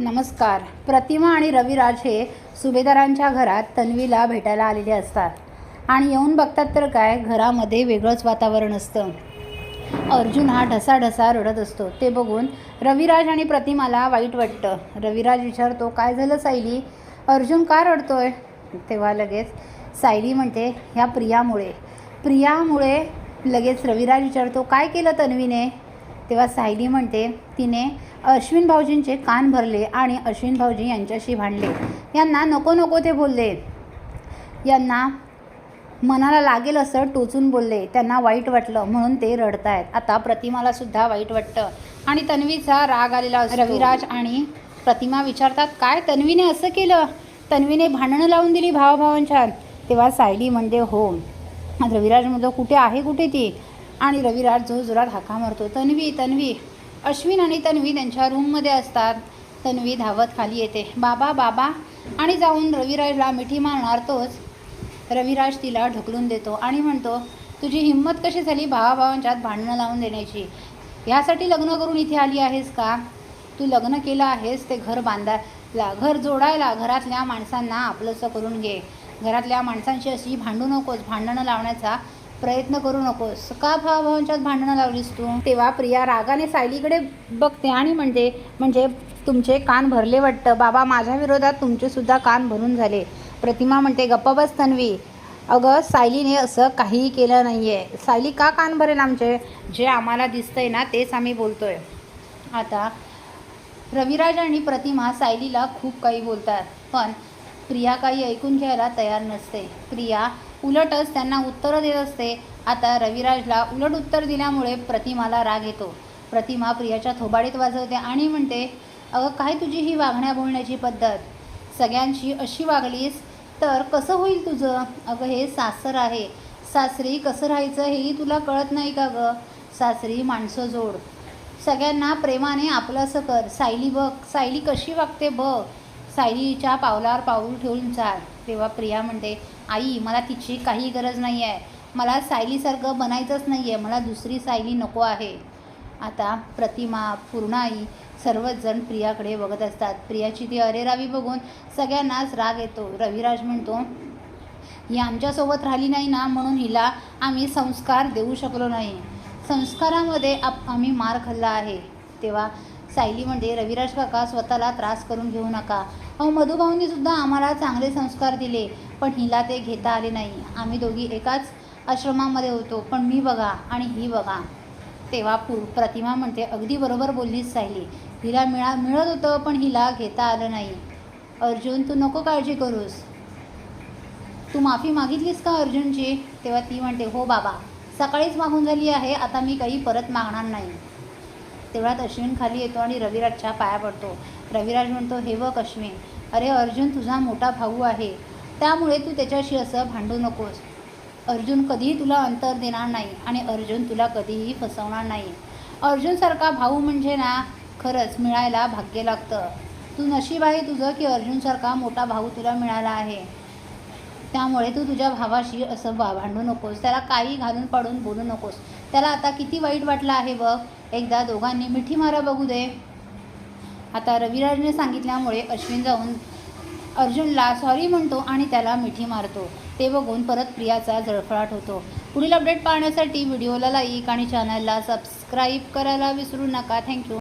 नमस्कार. प्रतिमा आणि रविराज हे सुभेदारांच्या घरात तन्वीला भेटायला आलेले असतात. आणि येऊन बघतात तर काय घरामध्ये वेगळंच वातावरण असतं. अर्जुन हा ढसाढसा रडत असतो. ते बघून रविराज आणि प्रतिमाला वाईट वाटतं. रविराज विचारतो काय झालं सायली? अर्जुन का रडतोय? तेव्हा लगेच सायली म्हणते ह्या प्रियामुळे. प्रियामुळे? लगेच रविराज विचारतो काय केलं तन्वीने? तेव्हा सायली म्हणते तिने अश्विन भाऊजींचे कान भरले आणि अश्विन भाऊजी यांच्याशी भांडले. यांना नको नको ते बोलले. यांना मनाला लागेल असं टोचून बोलले. त्यांना वाईट वाटलं म्हणून ते रडतायत. आता प्रतिमाला सुद्धा वाईट वाटतं. आणि तन्वीचा राग आलेला रविराज आणि प्रतिमा विचारतात काय तन्वीने असं केलं? तन्वीने भांडणं लावून दिली भावाभावांच्यात तेव्हा सायली म्हणजे हो. रविराज म्हणतो कुठे आहे कुठे ती? आणि रविराज जो जोरात हाका मारतो तन्वी तन्वी. अश्विन आणि तन्वी त्यांच्या रूममध्ये असतात. तन्वी धावत खाली येते. बाबा बाबा आणि जाऊन रविराजला मिठी मारणार तोच. रविराज तिला ढकलून देतो आणि म्हणतो तुझी हिंमत कशी झाली भावाभावांच्यात भांडणं लावून देण्याची? ह्यासाठी लग्न करून इथे आली आहेस का? तू लग्न केलं आहेस ते घर बांधायला घर जोडायला घरातल्या माणसांना आपलंसं करून घे. घरातल्या माणसांशी अशी भांडू नकोस. भांडणं लावण्याचा प्रयत्न करू नकोस. का भावाभावांच्यात भांडणं लावलीस तू? तेव्हा प्रिया रागाने सायलीकडे बघते आणि म्हणते म्हणजे तुमचे कान भरले वाटतं. बाबा माझ्या विरोधात तुमचे सुद्धा कान भरून झाले. प्रतिमा म्हणते गप्पा बस तन्वी. अगं सायलीने असं काहीही केलं नाही आहे सायली का कान भरेल आमचे? जे आम्हाला दिसतंय ना तेच आम्ही बोलतोय. आता रविराज आणि प्रतिमा सायलीला खूप काही बोलतात. पण प्रिया काही ऐकून घ्यायला तयार नसते. प्रिया उलटच त्यांना उत्तरं देत असते. आता रविराजला उलट उत्तर दिल्यामुळे प्रतिमाला राग येतो. प्रतिमा प्रियाच्या थोबाडीत वाजवते आणि म्हणते अगं काय तुझी ही वागण्या बोलण्याची पद्धत? सगळ्यांशी अशी वागलीस तर कसं होईल तुझं? अगं हे सासर आहे. सासरी कसं राहायचं हेही तुला कळत नाही का गं? सासरी माणसं जोड. सगळ्यांना प्रेमाने आपलंसं कर. सायली बघ. सायली कशी वागते बघ. सायलीच्या पावलावर पाऊल ठेवून चाल. तेव्हा प्रिया म्हणते आई मला तिची काही गरज नाही आहे मला सायलीसारखं बनायचंच नाही आहे मला दुसरी सायली नको आहे. आता प्रतिमा पूर्णाई सर्वच जण प्रियाकडे बघत असतात. प्रियाची ती अरेरावी बघून सगळ्यांनाच राग येतो. रविराज म्हणतो ही आमच्यासोबत राहिली नाही ना म्हणून हिला आम्ही संस्कार देऊ शकलो नाही. संस्कारामध्ये आप आम्ही मार खाल्ला आहे. तेव्हा सायली म्हणते रविराज काका स्वतःला त्रास करून घेऊ नका. अहो मधुभाऊंनी सुद्धा आम्हाला चांगले संस्कार दिले पण हिला ते घेता आले नाही. आम्ही दोघी एकाच आश्रमामध्ये होतो पण मी बघा आणि ही बघा. तेव्हा पू प्रतिमा म्हणते अगदी बरोबर बोललीस सायली. हिला मिळा मिळत होतं पण हिला घेता आलं नाही. अर्जुन तू नको काळजी करूस. तू माफी मागितलीस का अर्जुनची? तेव्हा ती म्हणते हो बाबा. सकाळीच मागून झाली आहे आता मी काही परत मागणार नाही. तेवढ्यात अश्विन खाली येतो आणि रविराजच्या पाया पडतो. रविराज म्हणतो हे बघ अश्विन अरे अर्जुन तुझा मोठा भाऊ आहे. त्यामुळे तू त्याच्याशी असं भांडू नकोस. अर्जुन कधीही तुला अंतर देणार नाही आणि अर्जुन तुला कधीही फसवणार नाही. अर्जुनसारखा भाऊ म्हणजे ना खरंच मिळायला भाग्य लागतं. तू नशीब आहे तुझं की अर्जुनसारखा मोठा भाऊ तुला मिळाला आहे. त्यामुळे तू तुझ्या भावाशी असं भांडू नकोस. त्याला काही घालून पाडून बोलू नकोस. त्याला आता किती वाईट वाटलं आहे बघ. एकदा दोघांनी मिठी मारा बघू दे. आता रविराजने सांगितल्यामुळे अश्विन जाऊन अर्जुनला सॉरी म्हणतो आणि त्याला मिठी मारतो. ते बघून परत प्रियाचा जळफळाट होतो. पुढील अपडेट पाहण्यासाठी व्हिडिओला लाईक आणि चॅनलला सबस्क्राईब करायला विसरू नका. थँक्यू